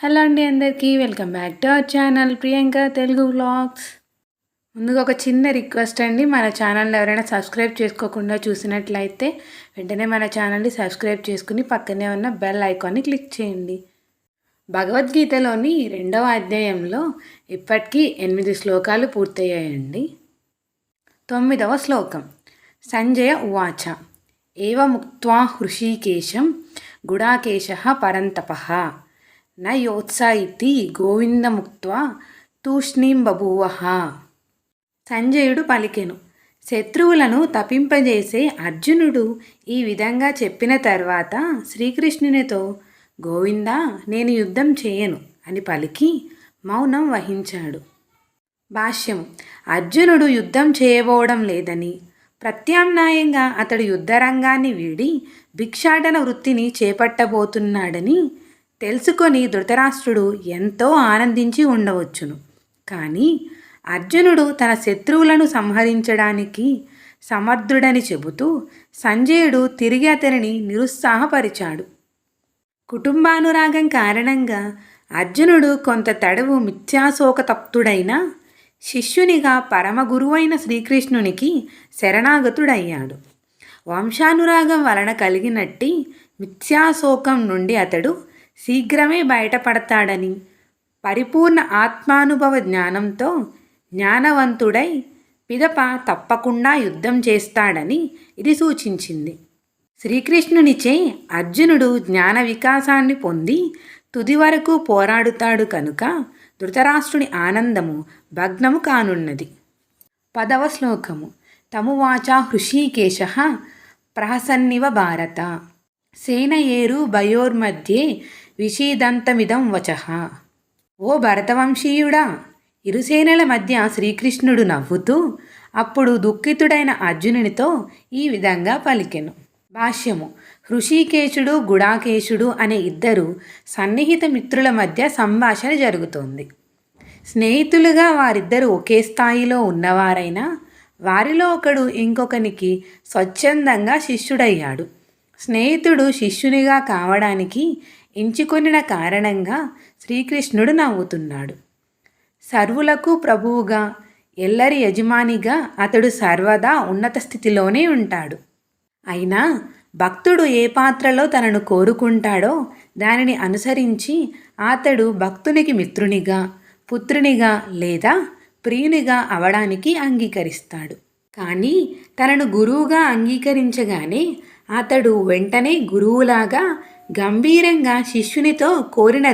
Hello అండి అందరికీ welcome back to our channel Priyanka Telugu vlogs. ముందుగా ఒక చిన్న రిక్వెస్ట్ అండి మన ఛానల్ ఎవరైనా సబ్స్క్రైబ్ చేసుకోకుండా చూసినట్లయితే వెంటనే మన ఛానల్ని సబ్స్క్రైబ్ చేసుకుని పక్కనే ఉన్న బెల్ ఐకాన్ని క్లిక్ చేయండి. భగవద్గీతలోని రెండవ అధ్యాయంలో ఇప్పటికీ ఎనిమిది శ్లోకాలు పూర్తయ్యాయండి. తొమ్మిదవ శ్లోకం సంజయ ఉవాచ. ఏవ ముక్త్వా హృషీకేశం గుడాకేశ పరంతప. న యోత్స గోవిందముక్త్వా తూష్ణీం బభూవహ సంజయుడు పలికెను. శత్రువులను తపింపజేసే అర్జునుడు ఈ విధంగా చెప్పిన తర్వాత శ్రీకృష్ణునితో గోవిందా నేను యుద్ధం చేయను అని పలికి మౌనం వహించాడు. భాష్యం అర్జునుడు యుద్ధం చేయబోవడం లేదని ప్రత్యామ్నాయంగా అతడు యుద్ధరంగాన్ని వీడి భిక్షాటన వృత్తిని చేపట్టబోతున్నాడని తెలుసుకొని ధృతరాష్ట్రుడు ఎంతో ఆనందించి ఉండవచ్చును. కానీ అర్జునుడు తన శత్రువులను సంహరించడానికి సమర్థుడని చెబుతూ సంజయుడు తిరిగి అతనిని నిరుత్సాహపరిచాడు. కుటుంబానురాగం కారణంగా అర్జునుడు కొంత తడవు మిథ్యాశోకతప్తుడైన శిష్యునిగా పరమగురువైన శ్రీకృష్ణునికి శరణాగతుడయ్యాడు. వంశానురాగం వలన కలిగినట్టి మిథ్యాశోకం నుండి అతడు శీఘ్రమే బయటపడతాడని పరిపూర్ణ ఆత్మానుభవ జ్ఞానంతో జ్ఞానవంతుడై పిదప తప్పకుండా యుద్ధం చేస్తాడని ఇది సూచించింది. శ్రీకృష్ణునిచే అర్జునుడు జ్ఞాన వికాసాన్ని పొంది తుది వరకు పోరాడుతాడు కనుక ధృతరాష్ట్రుని ఆనందము భగ్నము కానున్నది. పదవ శ్లోకము. తమువాచ హృషీకేశ ప్రహసన్నివ భారత. సేనయేరు భయోర్మధ్యే విషీదంతమిదం వచ ఓ భరతవంశీయుడా ఇరుసేనల మధ్య శ్రీకృష్ణుడు నవ్వుతూ అప్పుడు దుఃఖితుడైన అర్జునునితో ఈ విధంగా పలికెను. భాష్యము హృషికేశుడు గుడాకేశుడు అనే ఇద్దరు సన్నిహిత మిత్రుల మధ్య సంభాషణ జరుగుతోంది. స్నేహితులుగా వారిద్దరూ ఒకే స్థాయిలో ఉన్నవారైనా వారిలో ఒకడు ఇంకొకనికి స్వచ్ఛందంగా శిష్యుడయ్యాడు. స్నేహితుడు శిష్యునిగా కావడానికి ఎంచుకొనిన కారణంగా శ్రీకృష్ణుడు నవ్వుతున్నాడు. సర్వులకు ప్రభువుగా ఎల్లరి యజమానిగా అతడు సర్వదా ఉన్నత స్థితిలోనే ఉంటాడు. అయినా భక్తుడు ఏ పాత్రలో తనను కోరుకుంటాడో దానిని అనుసరించి అతడు భక్తునికి మిత్రునిగా పుత్రునిగా లేదా ప్రియునిగా అవడానికి అంగీకరిస్తాడు. కానీ తనను గురువుగా అంగీకరించగానే అతడు వెంటనే గురువులాగా గంభీరంగా శిష్యునితో కోరిన